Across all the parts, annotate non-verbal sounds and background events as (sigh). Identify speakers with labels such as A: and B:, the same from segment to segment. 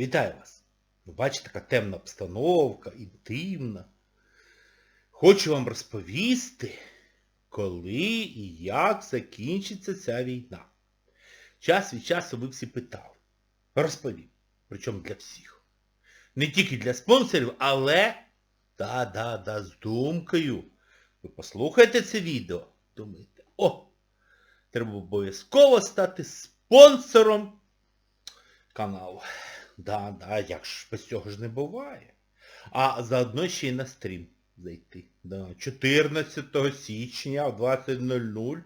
A: Вітаю вас! Ви бачите, така темна обстановка, інтимна. Хочу вам розповісти, коли і як закінчиться ця війна. Час від часу ви всі питали. Розповім. Причому для всіх. Не тільки для спонсорів, але да-да-да, з думкою. Ви послухайте це відео, думаєте, о, треба обов'язково стати спонсором каналу. Да, да, як ж без цього ж не буває. А заодно ще й на стрім зайти. Да. 14 січня в 20.00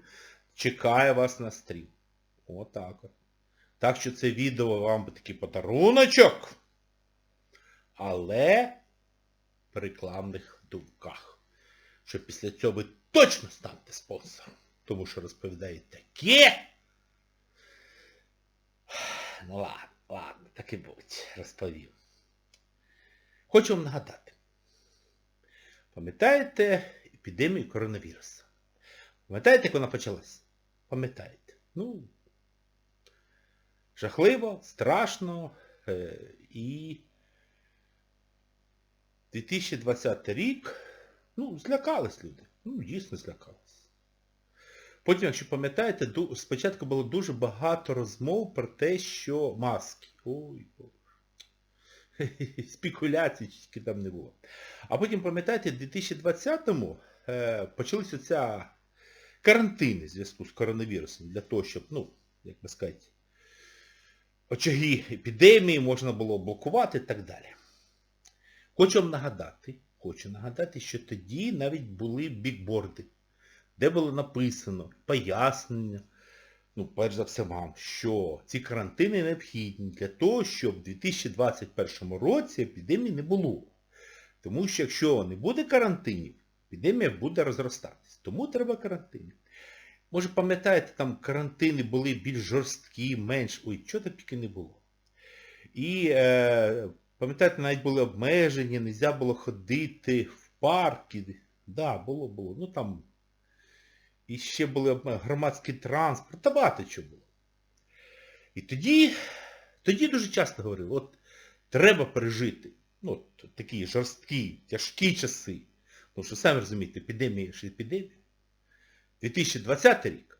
A: чекає вас на стрім. Отак от. Так що це відео вам такий подаруночок. Але в рекламних думках. Що після цього ви точно станете спонсором. Тому що розповідає таке. Ну ладно, ладно, так і будь, розповім. Хочу вам нагадати. Пам'ятаєте епідемію коронавірусу? Пам'ятаєте, як вона почалась? Пам'ятаєте? Ну, жахливо, страшно е, і 2020 рік, ну, злякались люди. Ну, дійсно злякались. Потім, якщо пам'ятаєте, спочатку було дуже багато розмов про те, що маски. Ой. (laughs) Спекуляцій тільки там не було. А потім, пам'ятаєте, в 2020-му е, почалися ця карантини в зв'язку з коронавірусом для того, щоб, ну, як би сказати, очаги епідемії можна було блокувати і так далі. Хочу вам нагадати, хочу нагадати, що тоді навіть були бікборди, де було написано пояснення, ну, перш за все вам, що ці карантини необхідні для того, щоб в 2021 році епідемії не було. Тому що якщо не буде карантинів, епідемія буде розростатись. Тому треба карантини. Може пам'ятаєте, там карантини були більш жорсткі, менш... Ой, чого тільки не було. І е, пам'ятаєте, навіть були обмеження, не можна було ходити в парки. Да, було, було. Ну там і ще були громадський транспорт, та багато чого було. І тоді, тоді дуже часто говорили, от треба пережити ну, от такі жорсткі, тяжкі часи. Тому що, самі розумієте, епідемія ж епідемія. 2020 рік.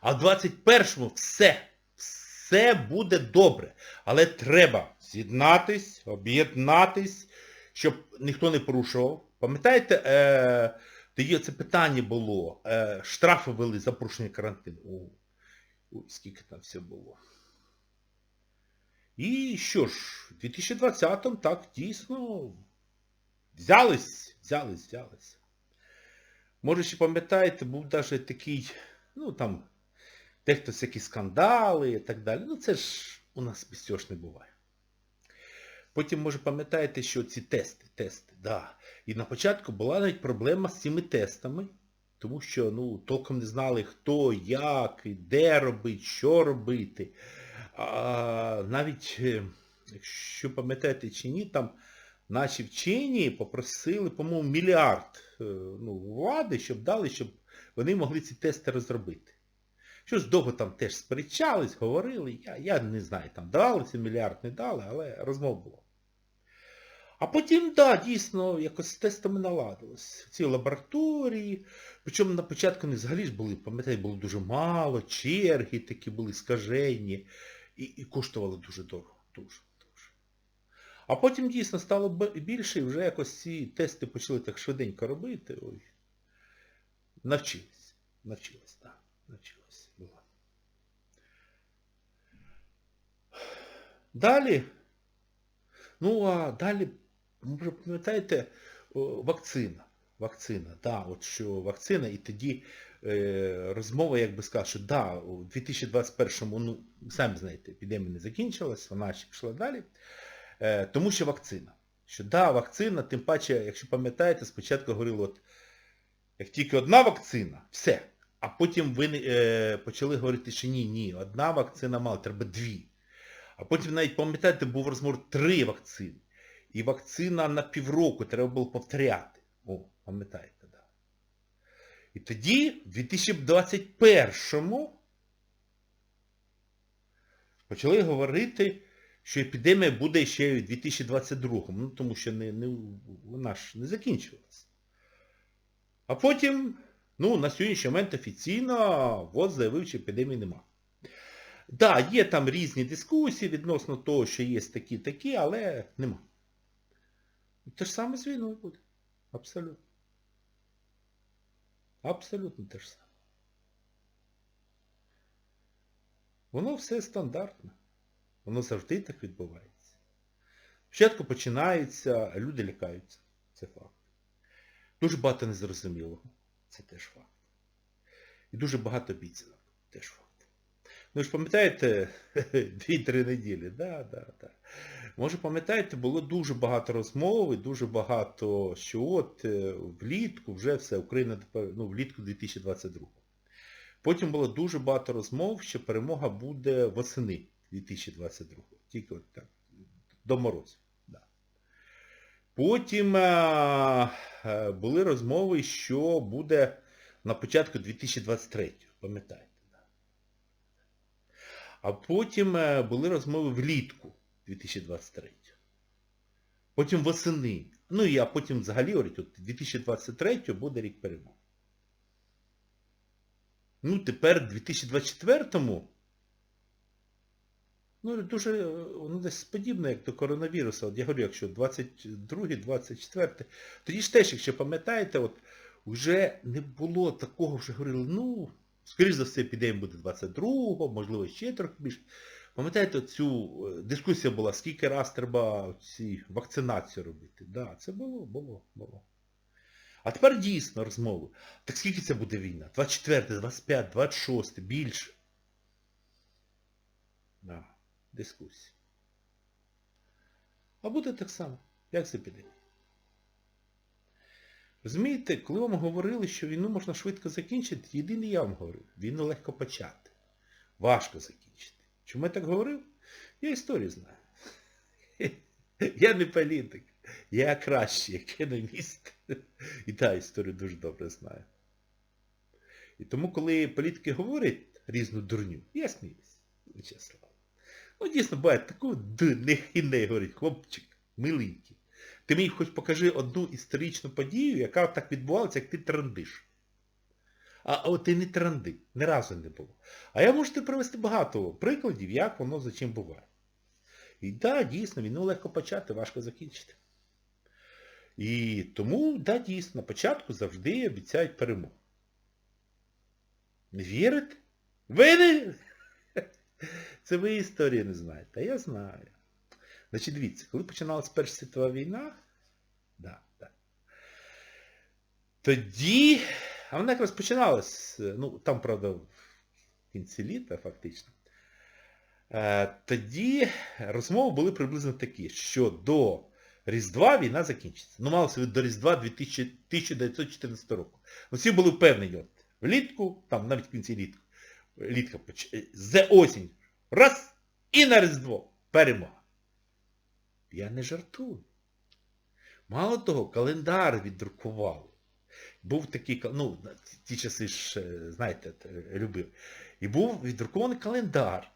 A: А в 2021 все, все буде добре. Але треба з'єднатись, об'єднатись, щоб ніхто не порушував. Пам'ятаєте, е, тоді це питання було, е, штрафи ввели за порушення карантину. Ой, скільки там все було. І що ж, в 2020-му так дійсно взялись, взялись, взялись. Може, ще пам'ятаєте, був навіть такий, ну там, дехто всякі скандали і так далі. Ну це ж у нас без цього ж не буває. Потім, може, пам'ятаєте, що ці тести, тести, да. І на початку була навіть проблема з цими тестами, тому що, ну, толком не знали, хто, як, де робити, що робити. А навіть, е, якщо пам'ятаєте чи ні, там наші вчені попросили, по-моєму, мільярд е, ну, влади, щоб дали, щоб вони могли ці тести розробити. Щось довго там теж сперечались, говорили, я, я не знаю, там давали ці мільярд, не дали, але розмов було. А потім, так, да, дійсно, якось з тестами наладилось. Ці лабораторії, причому на початку не взагалі ж були, пам'ятаєте, було дуже мало, черги такі були скажені, і, і коштували дуже дорого, дуже. А потім дійсно стало більше, і вже якось ці тести почали так швиденько робити. Ой. Навчились, навчились, так, навчились. Було. Далі, ну а далі, може, пам'ятаєте, вакцина. Вакцина, да, от що вакцина, і тоді е, розмова, як би сказати, що да, у 2021-му, ну, самі знаєте, епідемія не закінчилась, вона ще пішла далі, е, тому що вакцина. Що да, вакцина, тим паче, якщо пам'ятаєте, спочатку говорили, от, як тільки одна вакцина, все. А потім ви е, почали говорити, що ні, ні, одна вакцина мало, треба дві. А потім навіть, пам'ятаєте, був розмор три вакцини. І вакцина на півроку треба було повторяти. О, пам'ятаєте. Да. І тоді, в 2021-му, почали говорити, що епідемія буде ще й у 2022, ну тому що не, не, вона ж не закінчилась. А потім, ну, на сьогоднішній момент офіційно ВОЗ заявив, що епідемії нема. Так, да, є там різні дискусії відносно того, що є такі-такі, але нема. Те ж саме з війною буде. Абсолютно. Абсолютно те ж саме. Воно все стандартно. Воно завжди так відбувається. Спочатку починається, люди лякаються. Це факт. Дуже багато незрозумілого. Це теж факт. І дуже багато обіцянок. Теж факт. Ну ж пам'ятаєте, (laughs) 2-3 неділі, да, да, да. Може пам'ятаєте, було дуже багато розмов дуже багато, що от е, влітку вже все, Україна ну, влітку 2022. Потім було дуже багато розмов, що перемога буде восени 2022. Тільки от так, до морозів. Да. Потім а, а, були розмови, що буде на початку 2023, пам'ятаєте. Да. А потім були розмови влітку 2023. Потім восени. Ну і а потім взагалі говорять, от 2023 буде рік перемоги. Ну, тепер в 2024-му, ну, дуже, воно десь подібне, як до коронавірусу. От я говорю, якщо 22-й, 24-й, тоді ж теж, якщо пам'ятаєте, от вже не було такого, вже говорили, ну, скоріш за все, епідемія буде 22-го, можливо, ще трохи більше. Пам'ятаєте, цю дискусія була, скільки раз треба ці вакцинацію робити? Да, це було, було, було. А тепер дійсно розмови. Так скільки це буде війна? 24, 25, 26, більше. Да, дискусія. А буде так само, як з епідемією. Розумієте, коли вам говорили, що війну можна швидко закінчити, єдине я вам говорив, війну легко почати. Важко закінчити. Чому я так говорив? Я історію знаю. (laughs) Я не політик. Я кращий економіст. І та історію дуже добре знаю. І тому, коли політики говорять різну дурню, я сміюсь. Чесно. Ну, дійсно, буває таку нехінне, говорить, хлопчик, миленький. Ти мені хоч покажи одну історичну подію, яка так відбувалася, як ти трандиш. А от ти не транди, ні разу не було. А я можу привести багато прикладів, як воно за чим буває. І так, да, дійсно, війну легко почати, важко закінчити. І тому, да, дійсно, на початку завжди обіцяють перемогу. Не вірите? Ви не... (laughs) Це ви історії не знаєте, а я знаю. Значить, дивіться, коли починалася Перша світова війна, да, да, тоді, а вона якраз починалась, ну, там, правда, в кінці літа, фактично, тоді розмови були приблизно такі, що до Різдва війна закінчиться. Ну, малося від до Різдва 2000, 1914 року. Всі були впевнені, от, влітку, там навіть в кінці літку, літка, за осінь, раз, і на Різдво. Перемога. Я не жартую. Мало того, календар віддрукували. Був такий, ну, ті часи ж, знаєте, любив. І був віддрукований календар,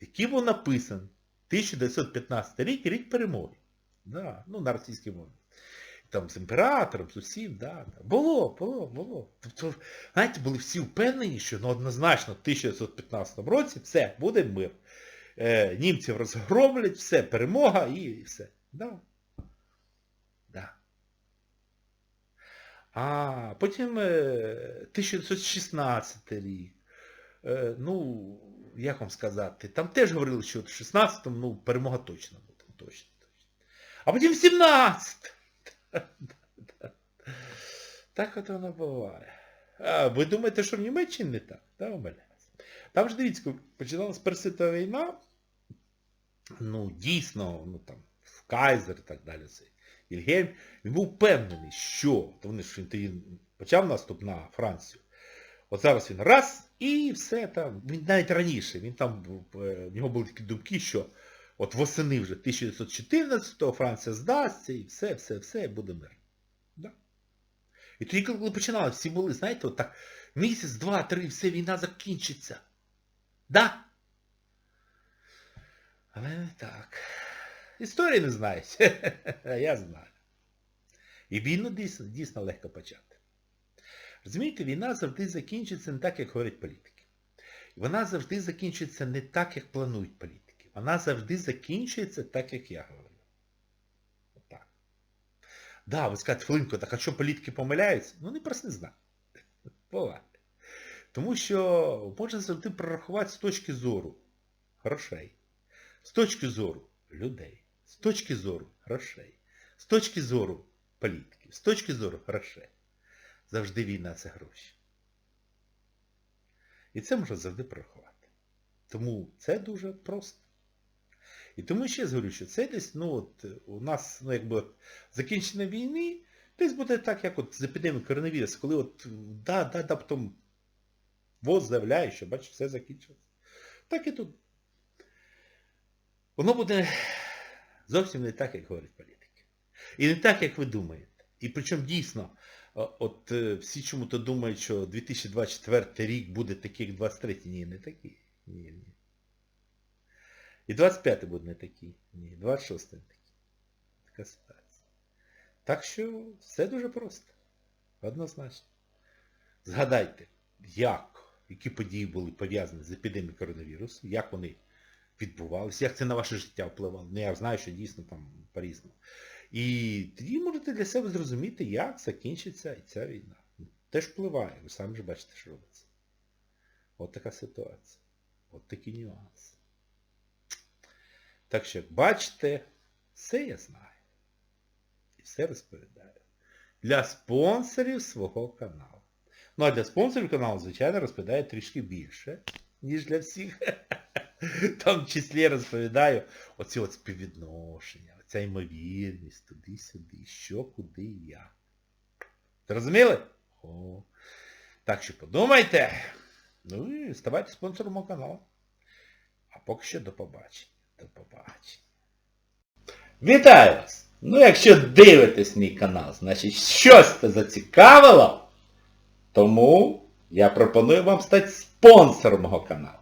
A: який був написаний 1915 рік, рік перемоги. Да, ну, на російській мові. Там з імператором, з усім, да, да. Було, було, було. Тобто, знаєте, були всі впевнені, що ну, однозначно в 1915 році все, буде мир. Е, Німців розгромлять, все, перемога і все. Да. А потім е, 1916 рік. Е, ну, як вам сказати, там теж говорили, що в 16-му ну, перемога точно буде. Точно. точно. А потім 17. Так от воно буває. А, ви думаєте, що в Німеччині не так? Та умиляюсь. Там ж дивіться, Перша світова війна, ну, дійсно, ну там, в Кайзер і так далі, Вільгельм, він був впевнений, що, вони ж він почав наступ на Францію. От зараз він раз і все там, він навіть раніше, він там, в нього були такі думки, що От восени вже 1914-го Франція здасться і все, все, все, буде мир. Да. І тоді, коли починали, всі були, знаєте, от так, місяць, два, три, все, війна закінчиться. Да? Але не так. Історії не. А (laughs) я знаю. І війну дійсно, дійсно легко почати. Розумієте, війна завжди закінчиться не так, як говорять політики. Вона завжди закінчиться не так, як планують політики. Вона завжди закінчується так, як я говорю. Отак. Да, ви скажете, хвилинку, так а що політики помиляються? Ну, не просто не знаю. (laughs) Буває. Тому що можна завжди прорахувати з точки зору грошей, з точки зору людей, з точки зору грошей, з точки зору політиків, з точки зору грошей. Завжди війна це гроші. І це можна завжди прорахувати. Тому це дуже просто. І тому ще раз говорю, що це десь, ну от у нас, ну якби закінчення війни, десь буде так, як от з епідемією коронавірусу, коли от, да, да, да, потім ВОЗ заявляє, що бачиш, все закінчилось. Так і тут. Воно буде зовсім не так, як говорять політики. І не так, як ви думаєте. І причому дійсно, от е, всі чому-то думають, що 2024 рік буде такий, як 23 Ні, не такий. Ні, ні. І 25 буде не такий. Ні, 26 не такий. Така ситуація. Так що все дуже просто. Однозначно. Згадайте, як, які події були пов'язані з епідемією коронавірусу, як вони відбувалися, як це на ваше життя впливало. Ну, я знаю, що дійсно там по-різному. І тоді можете для себе зрозуміти, як закінчиться ця війна. Теж впливає, ви самі ж бачите, що робиться. От така ситуація. От такі нюанси. Так що, бачите, все я знаю. І все розповідаю. Для спонсорів свого каналу. Ну а для спонсорів каналу, звичайно, розповідаю трішки більше, ніж для всіх. (laughs) (laughs) В числі розповідаю оці от співвідношення, оця ймовірність, туди-сюди, що, куди, як. Зрозуміли? Так що подумайте. Ну і ставайте спонсором мого каналу. А поки що до побачення. До побачення. Вітаю вас! Ну якщо дивитесь мій канал, значить щось це зацікавило, тому я пропоную вам стати спонсором мого каналу.